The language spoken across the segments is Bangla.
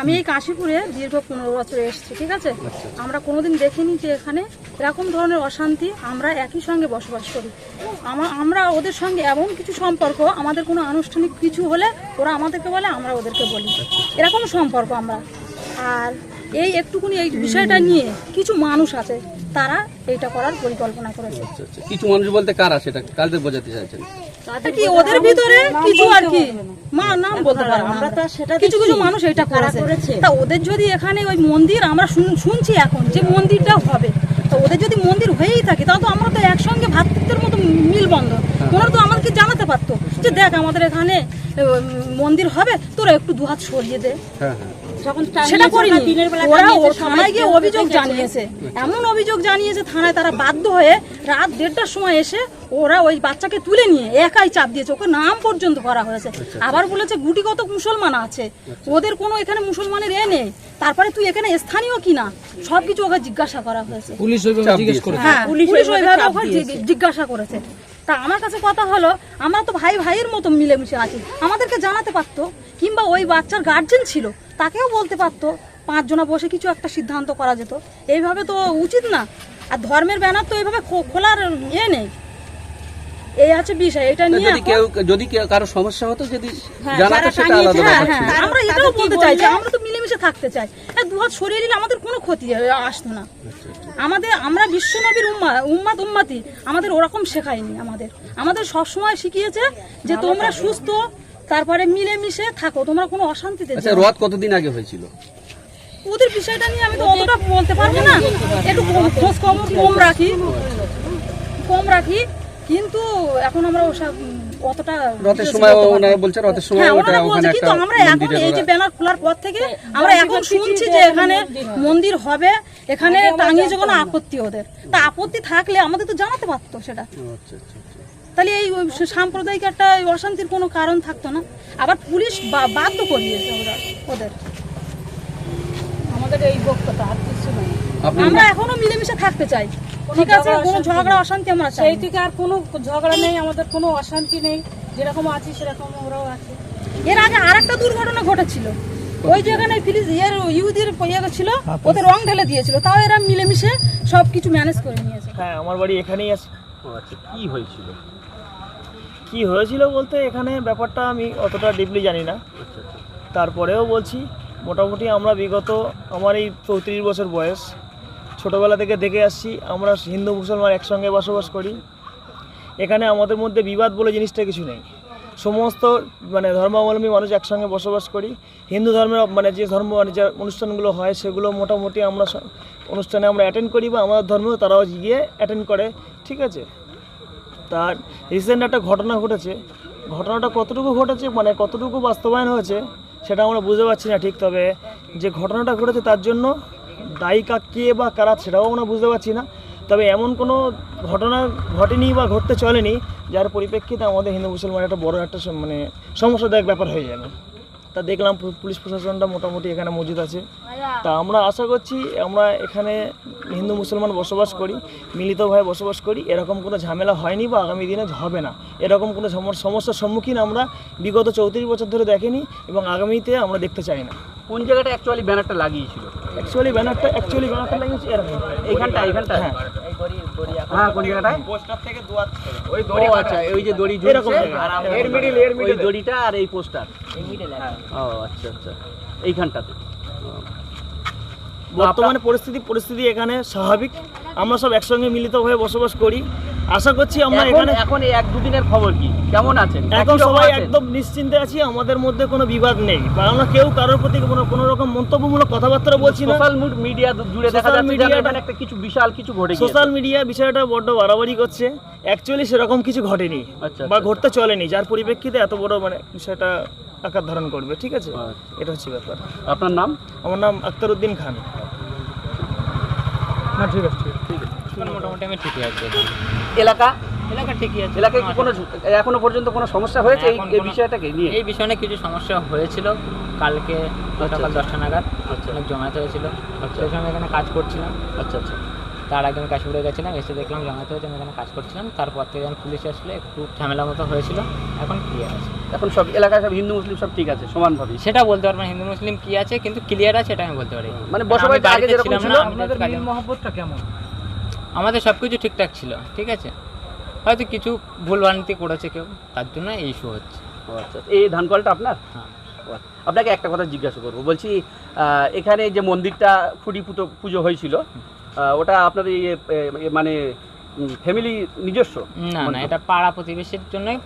আমি এই কাশীপুরে দীর্ঘ পনেরো বছর এসেছি ঠিক আছে? আমরা কোনোদিন দেখিনি যে এখানে এরকম ধরনের অশান্তি আমরা একই সঙ্গে বসবাস করি। আমরা ওদের সঙ্গে এমন কিছু সম্পর্ক আমাদের কোনো আনুষ্ঠানিক কিছু হলে ওরা আমাদেরকে বলে আমরা ওদেরকে বলি। এরকম সম্পর্ক আমরা। আর এই একটুকুনি এই বিষয়টা নিয়ে কিছু মানুষ আছে তারা এইটা করার পরিকল্পনা করেছে। আচ্ছা আচ্ছা। কিছু মানুষ বলতে কারা সেটা কাদের বোঝাতে চাইছেন? তা কি ওদের ভিতরে কিছু আর কি? মা নাম বলতে পারব আমরা কিছু কিছু মানুষ এটা করেছে। তা ওদের যদি এখানে ওই মন্দির আমরা শুন- শুনছি এখন যে মন্দিরটা হবে তো ওদের যদি মন্দির হয়েই থাকে তাহলে তো আমরা তো একসঙ্গে ভাতৃত্বের মতো মিলবন্ধন ওনারা তো আমাদেরকে জানাতে পারতো যে দেখ আমাদের এখানে মন্দির হবে তোরা একটু দুহাত সরিয়ে দে। হ্যাঁ হ্যাঁ। সেটা করিনি। ওরা থানায় গিয়ে অভিযোগ জানিয়েছে। এমন অভিযোগ জানিয়েছে থানায় তারা বাধ্য হয়ে রাত দেড়টার সময় এসে ওরা ওই বাচ্চাকে তুলে নিয়ে একাই চাপ দিয়েছে। ওকে নাম পর্যন্ত করা হয়েছে। আবার বলেছে গুটিগত মুসলমান আছে। ওদের কোনো এখানে মুসলমানের এ নেই। তারপরে তুই এখানে স্থানীয় কিনা? সবকিছু ওকে জিজ্ঞাসা করা হয়েছে। পুলিশ ওইভাবে জিজ্ঞেস করে হ্যাঁ জি- জিজ্ঞাসা করেছে। তা আমার কাছে কথা হলো, আমরা তো ভাই ভাইয়ের মতো মিলেমিশে আছি। আমাদেরকে জানাতে পারতো, কিংবা ওই বাচ্চার গার্জেন ছিল, তাকেও বলতে পারতো, পাঁচজনা বসে কিছু একটা সিদ্ধান্ত করা যেত। এইভাবে তো উচিত না। আর ধর্মের ব্যানার তো এইভাবে খোলার ইয়ে নেই। এই আছে বিষয় এটা নিয়ে যদি কেউ যদি কারও সমস্যা হতো যদি হ্যাঁ, জানাতো সেটা আলাদা হ্যাঁ, ব্যাপার হ্যাঁ, আমরা এটাও বলতে চাইছি আমরা তো মিলেমিশে থাকতে চাই। দু হাত সরিয়ে দিলে আমাদের কোনো ক্ষতি আসতো না। আমাদের আমরা বিশ্বনবীর উম্মা উম্মাত উম্মাতি আমাদের ওরকম শেখায়নি আমাদের। আমাদের সব সময় শিখিয়েছে যে তোমরা সুস্থ তারপরে মিলেমিশে থাকো তোমরা কোনো অশান্তিতে আচ্ছা রথ কতদিন আগে হয়েছিল? ওদের বিষয়টা নিয়ে আমি তো অতটা বলতে পারব না। একটু খোঁজ কম কম রাখি। কম রাখি। কিন্তু এখন আমরা ওসব অতটা রথের সময় বলতে পারব না। ওনারা বলছে রথের সময় হ্যাঁ ওটা ওখানে একটা আমরা এখন এই যে ব্যানার খোলার পর থেকে আমরা এখন শুনছি যে এখানে মন্দির হবে এখানে টাঙিয়েছে কোনো আপত্তি ওদের। তা আপত্তি থাকলে আমাদের তো জানাতে পারতো সেটা। আচ্ছা আচ্ছা আচ্ছা। তাহলে এই সাম্প্রদায়িক একটা অশান্তির কোনো কারণ থাকতো না। আবার পুলিশ বা- বাধ্য করিয়েছে ওরা ওদের। আমাদের এই বক্তব্য আর কিছু নেই আপনি আমরা এখনও মিলেমিশে থাকতে চাই। ঠিক আছে? কোনো ঝগড়া অশান্তি আমরা চাই সেই থেকে আর কোনো ঝগড়া নেই আমাদের কোনো অশান্তি নেই। যেরকম আছি সেরকম ওরাও আছে। এর আগে আরেকটা দুর্ঘটনা ঘটেছিল। ওই যেখানে ফিলিস ইয়ের ইহুদির ইয়ে ছিল ওতে রং ঢেলে দিয়েছিল। তাও এরা মিলেমিশে সব কিছু ম্যানেজ করে নিয়েছে। হ্যাঁ আমার বাড়ি এখানেই আছে। ও আচ্ছা কি হয়েছিল? কি হয়েছিল বলতে এখানে ব্যাপারটা আমি অতটা ডিপলি জানি না। আচ্ছা আচ্ছা। তারপরেও বলছি মোটামুটি আমরা বিগত আমার এই চৌত্রিশ বছর বয়স ছোটোবেলা থেকে দেখে আসছি, আমরা হিন্দু মুসলমান একসঙ্গে বসবাস করি। এখানে আমাদের মধ্যে বিবাদ বলে জিনিসটা কিছু নেই। সমস্ত মানে ধর্মাবলম্বী মানুষ একসঙ্গে বসবাস করি। হিন্দু ধর্মের মানে যে ধর্ম মানে যে অনুষ্ঠানগুলো হয়, সেগুলো মোটামুটি আমরা অনুষ্ঠানে আমরা অ্যাটেন্ড করি বা আমাদের ধর্মেও তারাও গিয়ে অ্যাটেন্ড করে, ঠিক আছে? তার রিসেন্ট একটা ঘটনা ঘটেছে। ঘটনাটা কতটুকু ঘটেছে মানে কতটুকু বাস্তবায়ন হয়েছে, সেটা আমরা বুঝতে পারছি না ঠিক তবে। যে ঘটনাটা ঘটেছে তার জন্য দায়ী কা বা কারা সেটাও আমরা বুঝতে পারছি না। তবে এমন কোনো ঘটনা ঘটেনি বা ঘটতে চলেনি, যার পরিপ্রেক্ষিতে আমাদের হিন্দু মুসলমান একটা বড় একটা মানে সমস্যাদায়ক ব্যাপার হয়ে যাবে। তা দেখলাম পুলিশ প্রশাসনটা মোটামুটি এখানে মজুদ আছে। তা আমরা আশা করছি আমরা এখানে হিন্দু মুসলমান বসবাস করি মিলিতভাবে বসবাস করি, এরকম কোনো ঝামেলা হয়নি বা আগামী দিনে হবে না। এরকম কোনো সমস্যার সম্মুখীন আমরা বিগত চৌত্রিশ বছর ধরে দেখেনি এবং আগামীতে আমরা দেখতে চাই না। কোন জায়গাটা অ্যাকচুয়ালি ব্যানারটা লাগিয়েছিল? অ্যাকচুয়ালি ব্যানারটা অ্যাকচুয়ালি ব্যানারটা লাগিয়েছি এরকম এইখানটা এইখানটা হ্যাঁ। হ্যাঁ কোন জায়গাটায়? পোস্টার থেকে দুয়ার ওই দড়ি আচ্ছা ওই যে দড়ি এরকম আর এর মিডিল এর মিডিল ওই দড়িটা আর এই পোস্টার ও আচ্ছা আচ্ছা। এইখানটাতে। বর্তমানে পরিস্থিতি পরিস্থিতি এখানে স্বাভাবিক। আমরা সব একসঙ্গে মিলিত হয়ে বসবাস করি। আশা করছি আমরা এখানে এখন এই এক দুদিনের খবর কি? কেমন আছেন? এখন সবাই একদম নিশ্চিন্তে আছি আমাদের মধ্যে কোনো বিবাদ নেই। বা আমরা কেউ কারোর প্রতি কোনো কোনো রকম মন্তব্যমূলক কথাবার্তা বলছি না। সোশ্যাল মিডিয়া জুড়ে দেখা যাচ্ছে media যে এখানে একটা কিছু বিশাল কিছু ঘটে সোশ্যাল মিডিয়া বিষয়টা বড্ড বাড়াবাড়ি করছে। অ্যাকচুয়ালি সেরকম কিছু ঘটেনি আচ্ছা, বা আচ্ছা। ঘটতে চলেনি যার পরিপ্রেক্ষিতে এত বড় মানে বিষয়টা আকার ধারণ করবে ঠিক আছে? আচ্ছা। এটা হচ্ছে ব্যাপার। আপনার নাম? আমার নাম আক্তারউদ্দিন খান। মোটামুটি আমি ঠিকই আছি। এলাকা? এলাকা ঠিকই আছে। এলাকায় কি কোনো এখনও পর্যন্ত কোনো সমস্যা হয়েছে? এই এই বিষয়টাকে নিয়ে? এই বিষয়ে নিয়ে কিছু সমস্যা হয়েছিল। কালকে সকাল আচ্ছা। দশটা নাগাদ আচ্ছা। অনেক জমায়েত হয়েছিল। আচ্ছা। সেই সময় এখানে কাজ করছিলাম। আচ্ছা আচ্ছা। তার আগে আমি কাশিপুরে গেছিলাম এসে দেখলাম জানাতে হচ্ছে আমি এখানে কাজ করছিলাম। তারপর থেকে যখন পুলিশ আসলে একটু ঝামেলা মতো হয়েছিল। এখন ক্লিয়ার আছে? এখন সব এলাকায় সব হিন্দু মুসলিম সব ঠিক আছে সমানভাবে সেটা বলতে পারব না হিন্দু মুসলিম কি আছে কিন্তু ক্লিয়ার আছে এটা আমি বলতে পারি। মানে বসবাস আগে যেরকম ছিল, আপনাদের মিল মহব্বতটা কেমন? আমাদের সব কিছু ঠিকঠাক ছিল ঠিক আছে? হয়তো কিছু ভুল ভ্রান্তি করেছে কেউ তার জন্য এই ইস্যু হচ্ছে। ও আচ্ছা এই ধান কলটা আপনার? হ্যাঁ। আচ্ছা। আপনাকে একটা কথা জিজ্ঞাসা করব বলছি এখানে যে মন্দিরটা খুঁটি পুতো পুজো হয়েছিল ওটা আপনাদের ইয়ে, মানে ফ্যামিলি নিজস্ব? না না এটা পাড়া প্রতিবেশীর জন্যই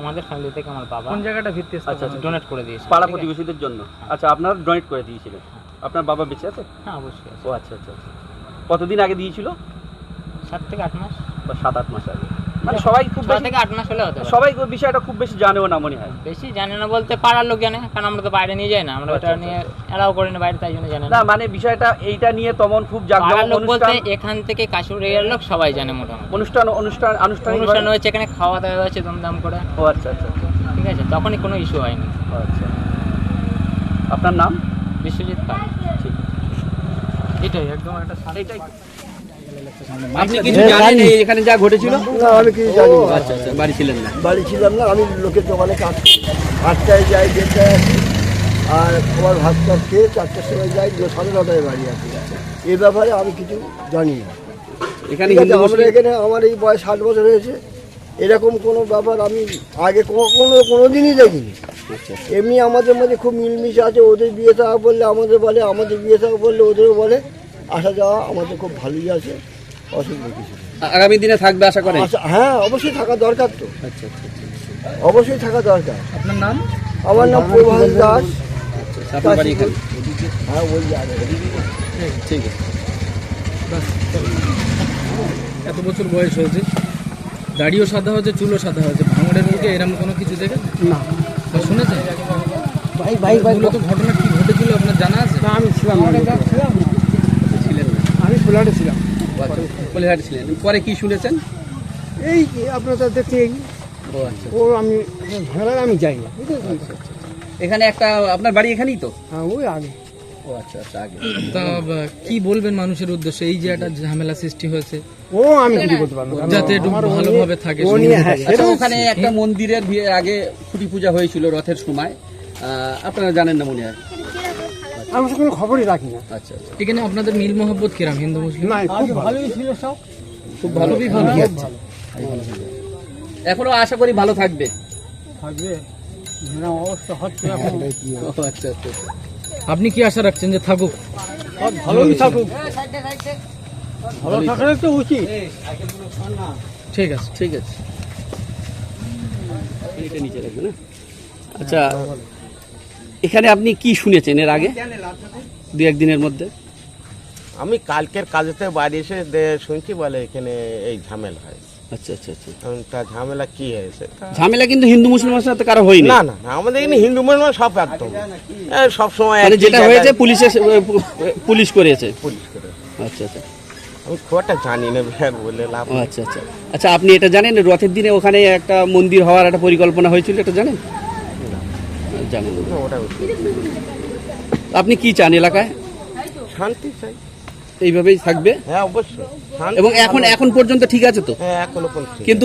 আমাদের ফ্যামিলি থেকে আমার বাবা কোন জায়গাটা ভিত্তি আচ্ছা আচ্ছা। ডোনেট করে দিয়েছে পাড়া প্রতিবেশীদের জন্য? আচ্ছা আপনারা ডোনেট করে দিয়েছিলেন? আপনার বাবা বেঁচে আছে? হ্যাঁ অবশ্যই ও আচ্ছা আচ্ছা আচ্ছা। কতদিন আগে দিয়েছিল? সাত থেকে আট মাস? বা সাত আট মাস আগে। মানে সবাই খুব বেশি থেকে আট মাস হলে হতে সবাই ওই বিষয়টা খুব বেশি জানেও না মনে হয়। বেশি জানে না বলতে পাড়ার লোক জানে কারণ আমরা তো বাইরে নিয়ে যাই না। আমরা আচ্ছা, ওটা আচ্ছা, নিয়ে এলাও করি না বাইরে তাই জন্য জানে না। মানে বিষয়টা এইটা নিয়ে তেমন খুব লোক বলতে এখান থেকে কাশুর এরিয়ার লোক সবাই জানে মোটামুটি। অনুষ্ঠান অনুষ্ঠান আনুষ্ঠানিক অনুষ্ঠান হয়েছে এখানে খাওয়া দাওয়া হয়েছে ধুমধাম করে। ও আচ্ছা আচ্ছা আচ্ছা। ঠিক আছে তখনই কোনো ইস্যু হয়নি। ও আচ্ছা। আপনার নাম? বিশ্বজিৎ পাল। ঠিক। এটাই একদম একটা এইটাই আপনি কিছু জানেন এখানে যা ঘটেছিল? না আমি কিছু জানি না। আচ্ছা আচ্ছা বাড়ি ছিলেন না। বাড়ি ছিলাম না আমি লোকের দোকানে কাজ আটটায় যাই দেড়টায় আসি আর আমার ভাত টাত খেয়ে চারটার সময় যাই দু- সাড়ে নটায় বাড়ি আসি। এই ব্যাপারে আমি কিছু জানি না। এখানে আমরা এখানে আমার এই বয়স ষাট বছর হয়েছে। এরকম কোনো ব্যাপার আমি আগে কখনো কোনো দিনই দেখিনি এমনি আমাদের মধ্যে খুব মিলমিশে আছে ওদের বিয়ে থাকা বললে আমাদের বলে আমাদের বিয়ে থাকা বললে ওদেরও বলে। আসা যাওয়া আমাদের খুব ভালোই আছে। অসুবিধা কিছু নেই। আগামী দিনে থাকবে আশা করেন আচ্ছা, হ্যাঁ অবশ্যই থাকা দরকার তো। আচ্ছা আচ্ছা অবশ্যই থাকা দরকার। আপনার নাম? আমার নাম প্রভাস দাস। আচ্ছা আপনার বাড়ি এখানে? হ্যাঁ ওই ঠিক আছে। এত বছর বয়স হয়েছে। দাড়িও সাদা হয়েছে চুলও সাদা হয়েছে। ভাঙড়ের মুখে এরকম কোনো কিছু দেখে না। শুনেছেন? ভাই ভাই ভাই মূলত ঘটনা কি ঘটেছিল আপনার জানা আছে? আমি ছিলাম ছিলেন আমি ফ্ল্যাটে ছিলাম। কলিহাট ছিলেন। পরে কি শুনেছেন? এই আপনারা ও আচ্ছা। ও আমি ঝামেলায় আমি যাই না এখানে একটা আপনার বাড়ি এখানেই তো? হ্যাঁ ওই আগে। ও আচ্ছা আচ্ছা আগে। তা কি বলবেন মানুষের উদ্দেশ্যে? এই যে একটা ঝামেলা সৃষ্টি হয়েছে। ও আমি কিছু করতে পারব? না। যাতে একটু ভালোভাবে থাকে হ্যাঁ আচ্ছা ওখানে একটা মন্দিরের বিয়ে- আগে খুঁটি পূজা হয়েছিল রথের সময়। আহ, আপনারা জানেন না মনে হয়? আমি কোনো খবরই রাখি না। আচ্ছা আচ্ছা। এখানে আপনাদের মিল মহব্বত কিরাম? হিন্দু মুসলিম? না খুব ভালোই ছিল সব। খুব ভালো। খুবই ভালো। এখনও আশা করি ভালো থাকবে। থাকবে। অবস্থা হচ্ছে এখন। আচ্ছা আচ্ছা আপনি কি আশা রাখছেন যে থাকুক? সব ভালোই থাকুক। ভালো থাকাটাই তো উচিত। ঠিক আছে ঠিক আছে। এটা নিচে রাখবে না? আচ্ছা। এখানে আপনি কি শুনেছেন এর আগে? দু একদিনের মধ্যে? আমি কালকের কাজেতে বাড়ি এসে শুনছি বলে এখানে এই ঝামেলা হয়। আচ্ছা আচ্ছা আচ্ছা। তা ঝামেলা কি হয়েছে? ঝামেলা কিন্তু হিন্দু মুসলমানের সাথে কারও হয়নি। না না না, আমাদের এখানে হিন্দু মুসলমান সব একদম। এ, সব সময় মানে যেটা হয়েছে পুলিশে পুলিশ করেছে। পুলিশ করে আচ্ছা আচ্ছা। আমি খুব একটা জানি না বলে লাভ আচ্ছা আচ্ছা। আচ্ছা আপনি এটা জানেন? রথের দিনে ওখানে একটা মন্দির হওয়ার একটা পরিকল্পনা হয়েছিল এটা জানেন? জানেন। আপনি কি চান এলাকায়? শান্তি চাই। এইভাবেই থাকবে? হ্যাঁ অবশ্যই। এবং এখন এখন পর্যন্ত ঠিক আছে তো? হ্যাঁ কিন্তু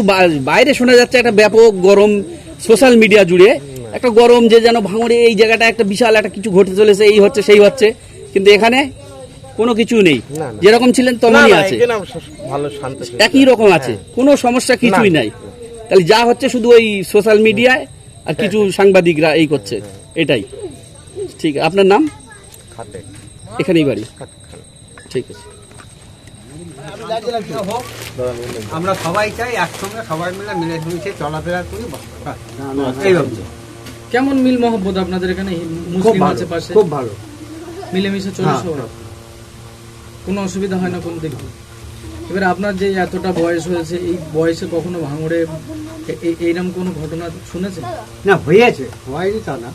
বাইরে শোনা যাচ্ছে একটা ব্যাপক গরম সোশ্যাল মিডিয়া জুড়ে। একটা গরম যে যেন ভাঙড়ে এই জায়গাটা একটা বিশাল একটা কিছু ঘটে চলেছে এই হচ্ছে সেই হচ্ছে। কিন্তু এখানে কোনো কিছু নেই। যেরকম ছিলেন তেমনই আছে। ভালো শান্তি একই রকম আছে। কোনো সমস্যা কিছুই নাই। তাহলে যা হচ্ছে শুধু ওই সোশ্যাল মিডিয়ায় আর কিছু সাংবাদিকরা এই করছে এটাই। ঠিক আপনার নাম? এখানেই বাড়ি। ঠিক আছে। আমরা সবাই চাই একসঙ্গে সবাই মিলে মিলে মিশে চলাফেরা করি বাস। কেমন মিল মহব্বত আপনাদের এখানে মুসলিম আছে পাশে? খুব ভালো। মিলেমিশে চলে হ্যাঁ, কোনো অসুবিধা হয় না কোন দিক এবার আপনার যে এতটা বয়স হয়েছে এই বয়সে কখনো ভাঙড়ে এইরকম কোনো ঘটনা শুনেছেন? না হয়েছে। হয়নি তা না।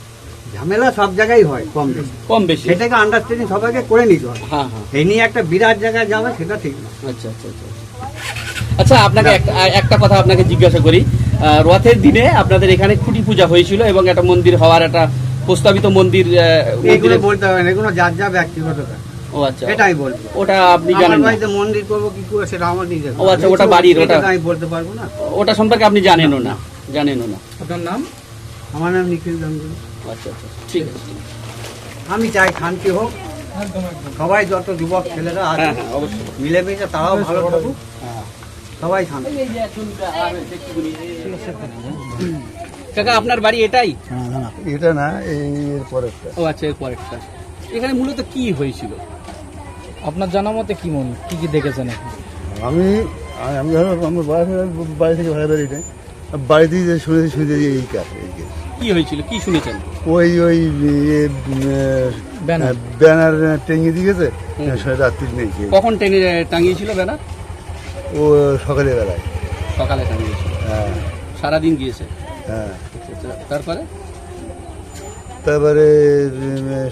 ঝামেলা সব জায়গায় হয় কম বেশি। কম বেশি। সেটাকে আন্ডারস্ট্যান্ডিং সবাইকে করে নিতে হয় হ্যাঁ হ্যাঁ। এই নিয়ে একটা বিরাট জায়গায় যাবে সেটা ঠিক না। আচ্ছা আচ্ছা আচ্ছা আচ্ছা। আপনাকে একটা কথা আপনাকে জিজ্ঞাসা করি। রথের দিনে আপনাদের এখানে খুঁটি পূজা হয়েছিল এবং একটা মন্দির হওয়ার একটা প্রস্তাবিত মন্দির এগুলো বলতে হবে এগুলো যার যা ব্যক্তিগত ব্যাপার। ও আচ্ছা। এটা আমি বলব। ওটা আপনি জানেন না। বাড়িতে মন্দির করব কি করে সেটা আমার নিজের ও আচ্ছা, ওটা বাড়ির, ওটা- আমি বলতে পারব না। ওটা সম্পর্কে আপনি জানেনও না জানেনও না। আপনার নাম? আমার নাম নিখিল গাঙ্গুলি। আচ্ছা আচ্ছা ঠিক আছে আমি চাই শান্তি হোক সবাই যত যুবক ছেলেরা আছে হ্যাঁ হ্যাঁ মিলেমিশে তারাও ভালো থাকুক। সবাই শান্তি কাকা আপনার বাড়ি এটাই? এটা না এই পরেরটা। ও আচ্ছা এর পরেরটা। এখানে মূলত কি হয়েছিল? আপনার জানা মতে কি মন কি কি দেখেছেন আপনি? আমি আমি ধরো আমার বাড়ি বাড়ি থেকে ভাড়া বাড়ি নেই বাড়িতে যে শুনেছি শুনেছি যে এই কাজ এই কাজ। কি হয়েছিল? কি শুনেছেন? ওই ওই ইয়ে, ব্যানার। ব্যানার টেঙে দিয়েছে রাত্রি নেই কেউ। কখন টেনে টাঙিয়েছিল ব্যানার? ও সকালে বেলায়। সকালে টাঙিয়েছিল। হ্যাঁ। সারাদিন গিয়েছে? হ্যাঁ। তারপরে? তারপরে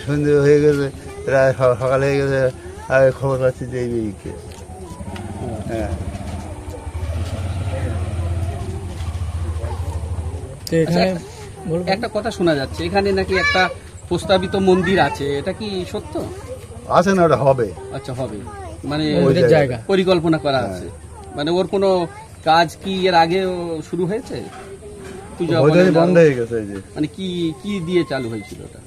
সন্ধে হয়ে গেছে রায় সকালে হয়ে গেছে। খবর পাচ্ছি যে এই হ্যাঁ। আচ্ছা, একটা কথা শোনা যাচ্ছে এখানে নাকি একটা প্রস্তাবিত মন্দির আছে এটা কি সত্য? আছে না ওটা হবে। আচ্ছা হবে। মানে জায়গা। পরিকল্পনা করা আছে। মানে ওর কোনো কাজ কি এর আগে শুরু হয়েছে? পূজা বন্ধ হয়ে গেছে মানে কি কি দিয়ে চালু হয়েছিল ওটা?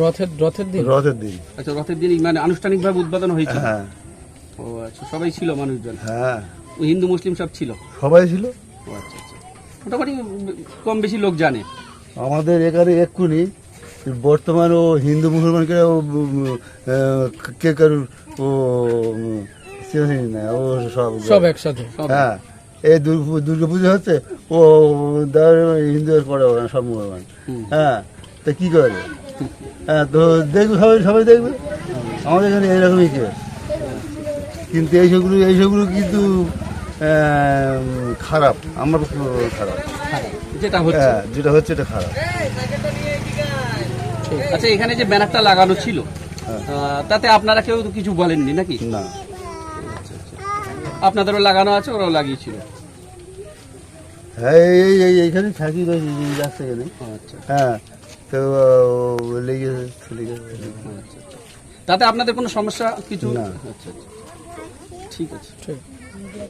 রথের রথের দিন? রথের দিন। আচ্ছা রথের দিন মানে আনুষ্ঠানিকভাবে উদ্বোধন হয়েছিল হ্যাঁ। ও আচ্ছা সবাই ছিল মানুষজন? হ্যাঁ। ও হিন্দু মুসলিম সব ছিল? সবাই ছিল। ও আচ্ছা আচ্ছা। মোটামুটি কম বেশি লোক জানে? আমাদের এখানে এক্ষুনি বর্তমান ও হিন্দু মুসলমানকে কে কারুর ও না ও সব সব একসাথে? হ্যাঁ। এই দুর্গা দুর্গা পুজো হচ্ছে ও হিন্দুদের পরে সব মুসলমান। হ্যাঁ। তা কি করে? হ্যাঁ তো দেখবে সবাই সবাই দেখবে। আমাদের এখানে এইরকমই কেস। কিন্তু এইসবগুলো এইসবগুলো কিন্তু খারাপ। আমার খারাপ। যেটা হচ্ছে। হ্যাঁ যেটা হচ্ছে এটা খারাপ। আচ্ছা এখানে যে ব্যানারটা লাগানো ছিল হ্যাঁ। তাতে আপনারা কেউ তো কিছু বলেননি নাকি? না। আপনাদেরও লাগানো আছে ওরাও লাগিয়েছিল। হ্যাঁ এই এই- এই এইখানে থাকি তো এই- এই রাস্তা এখানে ও, আচ্ছা। হ্যাঁ তো লেগে চলে গেছে। তাতে আপনাদের কোনো সমস্যা কিছু না। আচ্ছা আচ্ছা ঠিক আছে ঠিক